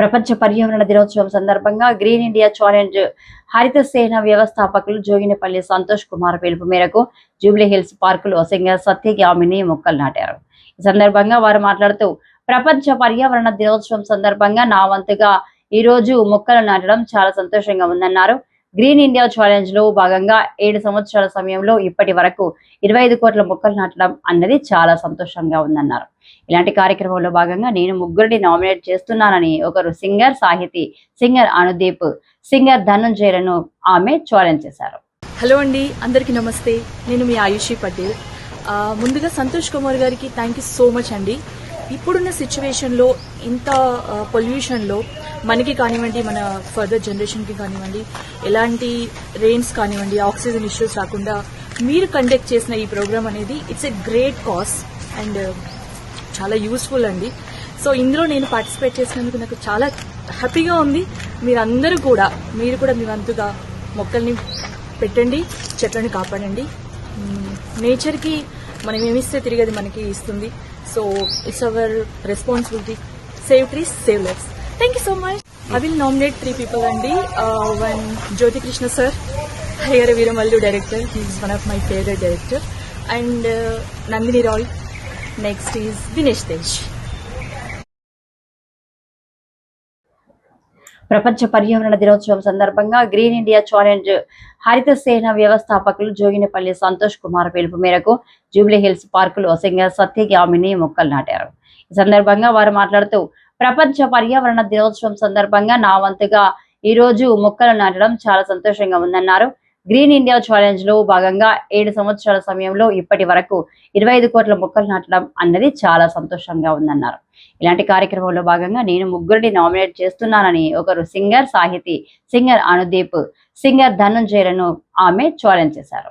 ప్రపంచ పర్యావరణ దినోత్సవం సందర్భంగా గ్రీన్ ఇండియా ఛాలెంజ్ హరిత సేన వ్యవస్థాపకులు జోగినపల్లి సంతోష్ కుమార్ పిలుపు మేరకు జూబ్లీ హిల్స్ పార్కులో సింగర్ సత్యగామిని మొక్కలు నాటారు. ఈ సందర్భంగా వారు మాట్లాడుతూ ప్రపంచ పర్యావరణ దినోత్సవం సందర్భంగా నా వంతుగా ఈ రోజు మొక్కలు నాటడం చాలా సంతోషంగా ఉందన్నారు. గ్రీన్ ఇండియా ఛాలెంజ్లో భాగంగా ఏడు సంవత్సరాల సమయంలో ఇప్పటి వరకు ఇరవై ఐదు కోట్ల మొక్కలు నాటడం అన్నది చాలా సంతోషంగా ఉందన్నారు. ఇలాంటి కార్యక్రమంలో భాగంగా నేను ముగ్గురిని నామినేట్ చేస్తున్నానని ఒకరు సింగర్ సాహితీ సింగర్ అనుదీప్ సింగర్ ధనుంజయలను ఆమె ఛాలెంజ్ చేశారు. హలో అండి అందరికీ నమస్తే. నేను మీ ఆయుషి పటేల్. ముందుగా సంతోష్ కుమార్ గారికి థ్యాంక్ యూ సో మచ్ అండి. ఇప్పుడున్న సిచ్యువేషన్లో ఇంత పొల్యూషన్లో మనకి కానివ్వండి మన ఫర్దర్ జనరేషన్కి కానివ్వండి ఎలాంటి రెయిన్స్ కానివ్వండి ఆక్సిజన్ ఇష్యూస్ రాకుండా మీరు కండక్ట్ చేసిన ఈ ప్రోగ్రామ్ అనేది it's a great cause and చాలా యూస్ఫుల్ అండి. సో ఇందులో నేను పార్టిసిపేట్ చేసినందుకు నాకు చాలా హ్యాపీగా ఉంది. మీరందరూ కూడా మీరు కూడా మీ వంతుగా మొక్కల్ని పెట్టండి చెట్లను కాపాడండి. నేచర్కి మనం ఏమిస్తే తిరిగి అది మనకి ఇస్తుంది. So it's our responsibility save trees save lives thank you so much I will nominate three people అండి. One Jyothi Krishna sir Harihara Veeramallu director he's one of my favourite director and Nandini Rai next is Dinesh Tej ప్రపంచ పర్యావరణ దినోత్సవం సందర్భంగా green India challenge హరిత సేన వ్యవస్థాపకులు జోగినపల్లి సంతోష్ కుమార్ పిలుపు మేరకు జూబ్లీ హిల్స్ పార్కులో సింగర్ సత్యగామిని మొక్కలు నాటారు. ఈ సందర్భంగా వారు మాట్లాడుతూ ప్రపంచ పర్యావరణ దినోత్సవం సందర్భంగా నా వంతుగా ఈ రోజు మొక్కలు నాటడం చాలా సంతోషంగా ఉందన్నారు. గ్రీన్ ఇండియా ఛాలెంజ్లో భాగంగా ఏడు సంవత్సరాల సమయంలో ఇప్పటి వరకు ఇరవై ఐదు కోట్ల మొక్కలు నాటడం అన్నది చాలా సంతోషంగా ఉందన్నారు. ఇలాంటి కార్యక్రమంలో భాగంగా నేను ముగ్గురిని నామినేట్ చేస్తున్నానని ఒకరు సింగర్ సాహితీ సింగర్ అనుదీప్ సింగర్ ధనుంజయలను ఆమె ఛాలెంజ్ చేశారు.